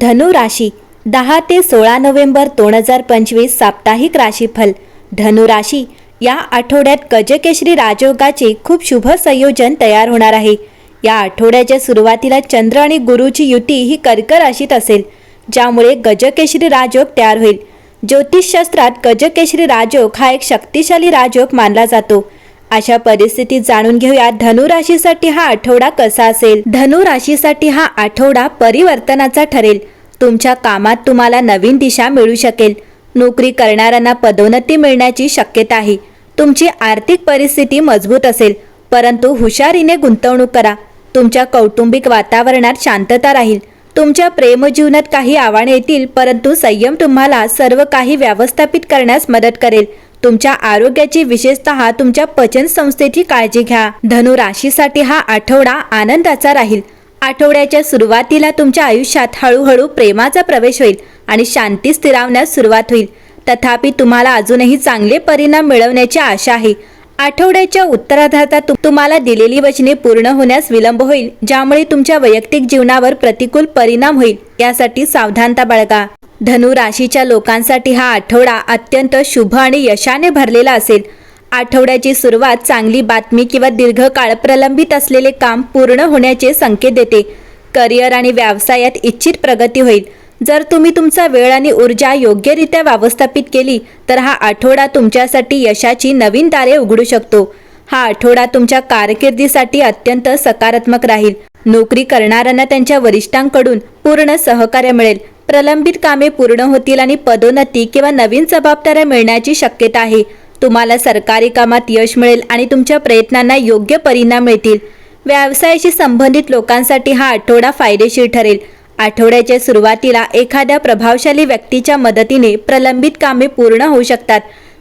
धनु राशी दहा ते सोळा नोव्हेंबर दोन हजार पंचवीस साप्ताहिक राशीफल. धनु राशी या आठवड्यात गजकेश्री राजयोगाचे खूप शुभ संयोजन तयार होणार आहे. या आठवड्याच्या सुरुवातीला चंद्र आणि गुरुची युती ही कर्क राशीत असेल ज्यामुळे गजकेश्री राजयोग तयार होईल. ज्योतिषशास्त्रात गजकेश्री राजयोग हा एक शक्तिशाली राजयोग मानला जातो. अशा परिस्थितीत जाणून घेऊया धनुराशीसाठी हा आठवडा कसा असेल? धनुराशीसाठी हा आठवडा परिवर्तनाचा ठरेल. तुमच्या कामात तुम्हाला नवीन दिशा मिळू शकेल. नोकरी करणाऱ्यांना पदोन्नती मिळण्याची शक्यता आहे. तुमची आर्थिक परिस्थिती मजबूत असेल. परंतु हुशारीने गुंतवणूक करा. तुमच्या कौटुंबिक वातावरणात शांतता राहील. तुमच्या प्रेमजीवनात काही आव्हाने येतील परंतु संयम तुम्हाला सर्व काही व्यवस्थापित करण्यास मदत करेल. तुमच्या आरोग्याची विशेषतः तुमच्या पचन संस्थेची काळजी घ्या. धनु राशीसाठी हा आठवडा आनंदाचा राहील. आठवड्याच्या सुरुवातीला तुमच्या आयुष्यात हळूहळू प्रेमाचा प्रवेश होईल आणि शांती स्थिरावण्यास सुरुवात होईल. तथापि तुम्हाला अजूनही चांगले परिणाम मिळवण्याची आशा आहे. आठवड्याच्या उत्तरार्धात तुम्हाला दिलेली वचने पूर्ण होण्यास विलंब होईल ज्यामुळे तुमच्या वैयक्तिक जीवनावर प्रतिकूल परिणाम होईल. यासाठी सावधानता बाळगा. धनु राशीच्या लोकांसाठी हा आठवडा अत्यंत शुभ आणि यशाने भरलेला असेल. आठवड्याची सुरुवात चांगली बातमी किंवा दीर्घकाळ प्रलंबित असलेले काम पूर्ण होण्याचे संकेत देते. करिअर आणि व्यवसायात इच्छित प्रगती होईल. जर तुम्ही तुमचा वेळ आणि ऊर्जा योग्यरित्या व्यवस्थापित केली तर हा आठवडा तुमच्यासाठी यशाची नवीन दारे उघडू शकतो. हा आठवडा तुमच्या कारकिर्दीसाठी अत्यंत सकारात्मक राहील. नोकरी करणाऱ्यांना त्यांच्या वरिष्ठांकडून पूर्ण सहकार्य मिळेल. प्रलंबित कामे पूर्ण होतील आणि पदोन्नती किंवा नवीन जबाबदाऱ्या मिळण्याची शक्यता आहे. तुम्हाला सरकारी कामात यश मिळेल आणि तुमच्या प्रयत्नांना योग्य परिणाम मिळतील. व्यवसायाशी संबंधित लोकांसाठी हा आठवडा फायदेशीर ठरेल. आठवड्याच्या सुरुवातीला एखाद्या प्रभावशाली व्यक्तीच्या मदतीने प्रलंबित कामे पूर्ण होऊ शकतात.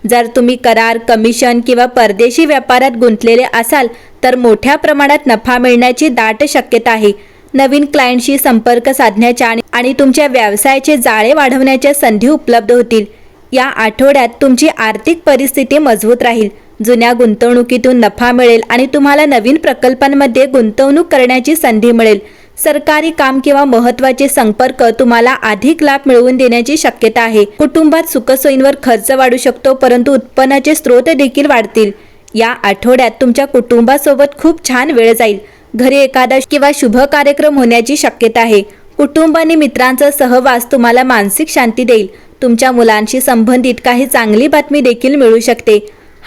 जर तुम्ही करार कमिशन किंवा परदेशी व्यापारात गुंतलेले असाल तर मोठ्या प्रमाणात नफा मिळण्याची दाट शक्यता आहे. नवीन क्लायंटशी संपर्क साधण्याच्या आणि- आणि तुमच्या व्यवसायाचे जाळे वाढवण्याच्या संधी उपलब्ध होतील. या आठवड्यात तुमची आर्थिक परिस्थिती मजबूत राहील. जुन्या गुंतवणुकीतून नफा मिळेल आणि तुम्हाला नवीन प्रकल्पांमध्ये गुंतवणूक करण्याची संधी मिळेल. सरकारी काम किंवा महत्त्वाचे संपर्क तुम्हाला अधिक लाभ मिळवून देण्याची शक्यता आहे. कुटुंबात सुखसोयींवर खर्च वाढू शकतो परंतु उत्पन्नाचे स्रोत देखील वाढतील. या आठवड्यात तुमच्या कुटुंबासोबत खूप छान वेळ जाईल. घरी एखादा किंवा शुभ कार्यक्रम होण्याची शक्यता आहे. कुटुंब आणि मित्रांचा सहवास तुम्हाला मानसिक शांती देईल. तुमच्या मुलांशी संबंधित काही चांगली बातमी देखील मिळू शकते.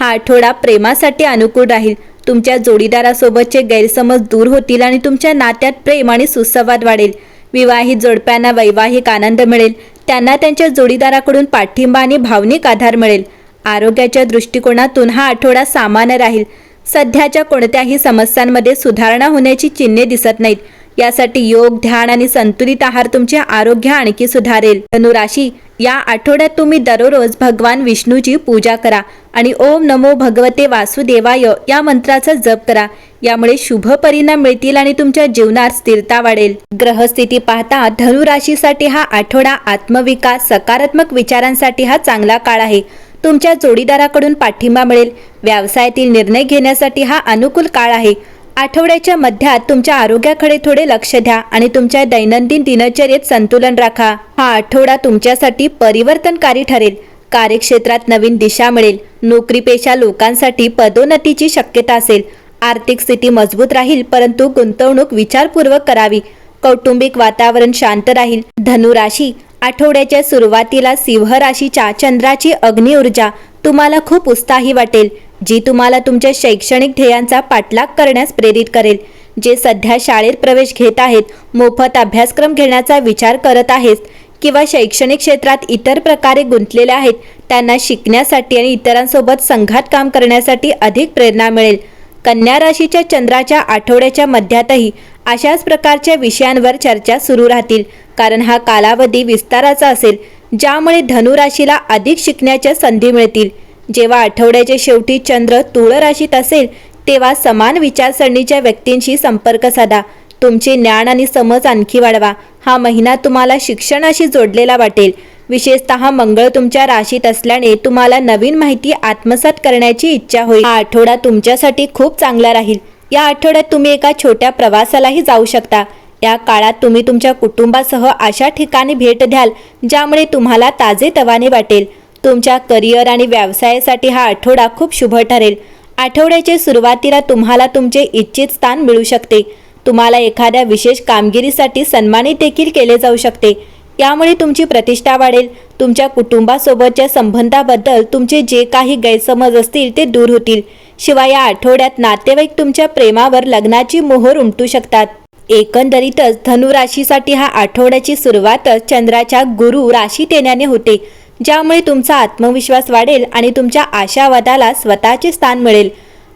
हा आठवडा प्रेमासाठी अनुकूल राहील. तुमच्या जोडीदारासोबतचे गैरसमज दूर होतील आणि तुमच्या नात्यात प्रेम आणि सुसंवाद वाढेल. विवाहित जोडप्यांना वैवाहिक आनंद मिळेल. त्यांना त्यांच्या जोडीदाराकडून पाठिंबा आणि भावनिक आधार मिळेल. आरोग्याच्या दृष्टिकोनातून हा आठवडा सामान्य राहील. सध्याच्या कोणत्याही समस्यांमध्ये सुधारणा होण्याची चिन्हे दिसत नाहीत. यासाठी योग ध्यान आणि संतुलित आहार तुमचे आरोग्य आणखी सुधारेल. धनुराशी या आठवड्यात तुम्ही दररोज भगवान विष्णूची पूजा करा आणि ओम नमो भगवते वासुदेवाय या मंत्राचा जप करा. यामुळे शुभ परिणाम मिळतील आणि तुमच्या जीवनात स्थिरता वाढेल. ग्रहस्थिती पाहता धनुराशीसाठी हा आठवडा आत्मविकास सकारात्मक विचारांसाठी हा चांगला काळ आहे. तुमच्या जोडीदाराकडून पाठिंबा मिळेल. व्यवसायातील निर्णय घेण्यासाठी हा अनुकूल काळ आहे. आठवड्याच्या मध्यात तुमच्या आरोग्याकडे थोडे लक्ष द्या आणि तुमच्या दैनंदिन दिनचर्येत संतुलन राखा. हा आठवडा तुमच्यासाठी परिवर्तनकारी ठरेल. कार्यक्षेत्रात नवीन दिशा मिळेल. नोकरीपेशा लोकांसाठी पदोन्नतीची शक्यता असेल. आर्थिक स्थिती मजबूत राहील परंतु गुंतवणूक विचारपूर्वक करावी. कौटुंबिक वातावरण शांत राहील. धनुराशी आठवड्याच्या सुरुवातीला सिंह राशीच्या चंद्राची अग्निऊर्जा. तुम्हाला खूप उत्साही वाटेल. जी तुम्हाला तुमच्या शैक्षणिक ध्येयांचा पाठलाग करण्यास प्रेरित करेल. जे सध्या शाळेत प्रवेश घेत आहेत मोफत अभ्यासक्रम घेण्याचा विचार करत आहेत किंवा शैक्षणिक क्षेत्रात इतर प्रकारे गुंतलेले आहेत त्यांना शिकण्यासाठी आणि इतरांसोबत संघात काम करण्यासाठी अधिक प्रेरणा मिळेल. कन्या राशीच्या चंद्राच्या आठवड्याच्या मध्यातही अशाच प्रकारच्या विषयांवर चर्चा सुरू राहतील. कारण हा कालावधी विस्ताराचा असेल ज्यामुळे धनुराशीला अधिक शिकण्याच्या संधी मिळतील. जेव्हा आठवड्याच्या शेवटी चंद्र तुळ राशीत असेल तेव्हा समान विचारसरणीच्या व्यक्तींशी संपर्क साधा. तुमचे ज्ञान आणि समज आणखी वाढवा. हा महिना तुम्हाला शिक्षणाशी जोडलेला वाटेल. विशेषतः मंगळ तुमच्या राशीत असल्याने तुम्हाला नवीन माहिती आत्मसात करण्याची इच्छा होईल. हा आठवडा तुमच्यासाठी खूप चांगला राहील. या आठवड्यात तुम्ही एका छोट्या प्रवासालाही जाऊ शकता. या काळात तुम्ही तुमच्या कुटुंबासह अशा ठिकाणी भेट द्याल ज्यामुळे तुम्हाला ताजे तवाने वाटेल. तुमच्या करिअर आणि व्यवसायासाठी हा आठवडा खूप शुभ ठरेल. आठवड्याच्या सुरुवातीला तुम्हाला तुमचे इच्छित स्थान मिळू शकते. तुम्हाला एखाद्या विशेष कामगिरीसाठी सन्मानित देखील केले जाऊ शकते. यामुळे तुमची प्रतिष्ठा वाढेल. तुमच्या कुटुंबासोबतच्या संबंधाबद्दल तुमचे जे काही गैरसमज असतील ते दूर होतील. शिवाय या आठवड्यात नातेवाईक तुमच्या प्रेमावर लग्नाची मोहर उमटू शकतात. एकंदरीतच धनुराशीसाठी हा आठवड्याची सुरुवातच चंद्राच्या गुरु राशीत येण्याने होते. ज्यामुळे तुमचा आत्मविश्वास वाढेल आणि तुमच्या आशावादाला स्वतःचे स्थान मिळेल.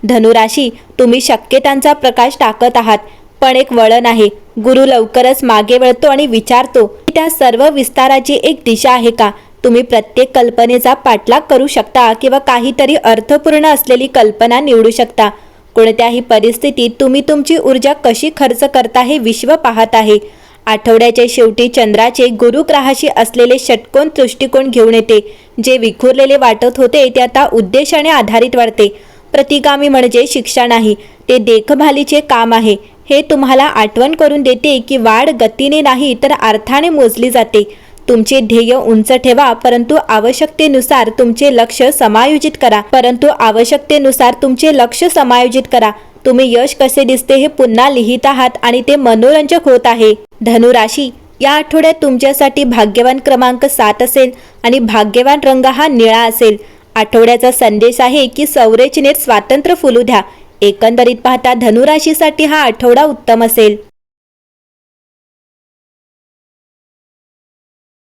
धनुराशी तुम्ही शक्यतांचा प्रकाश टाकत आहात पण एक वळण आहे. गुरु लवकरच मागे वळतो आणि विचारतो की त्या सर्व विस्ताराची एक दिशा आहे का? तुम्ही प्रत्येक कल्पनेचा पाठलाग करू शकता किंवा काहीतरी अर्थपूर्ण असलेली कल्पना निवडू शकता. कोणत्याही परिस्थितीत तुम्ही तुमची ऊर्जा कशी खर्च करता हे विश्व पाहत आहे. आठवड्याच्या शेवटी चंद्राचे गुरुग्रहाशी असलेले षटकोन दृष्टिकोन घेऊन येते. जे विखुरलेले वाटत होते ते आता उद्देशाने आधारित वाढते. प्रतिगामी म्हणजे शिक्षा नाही ते देखभालीचे काम आहे. हे तुम्हाला आठवण करून देते की वाढ गतीने नाही तर अर्थाने मोजली जाते. तुमचे ध्येय उंच ठेवा परंतु आवश्यकतेनुसार तुमचे लक्ष समायोजित करा. परंतु आवश्यकतेनुसार तुमचे लक्ष समायोजित करा. तुम्ही यश कसे दिसते हे पुन्हा लिहित आहात आणि ते मनोरंजक होत आहे. धनुराशी या आठवड्यात तुमच्यासाठी भाग्यवान क्रमांक सात असेल आणि भाग्यवान रंग हा निळा असेल. आठवड्याचा संदेश आहे की संरचनेत स्वातंत्र्य फुलू द्या. एकंदरीत पाहता धनुराशीसाठी हा आठवडा उत्तम असेल.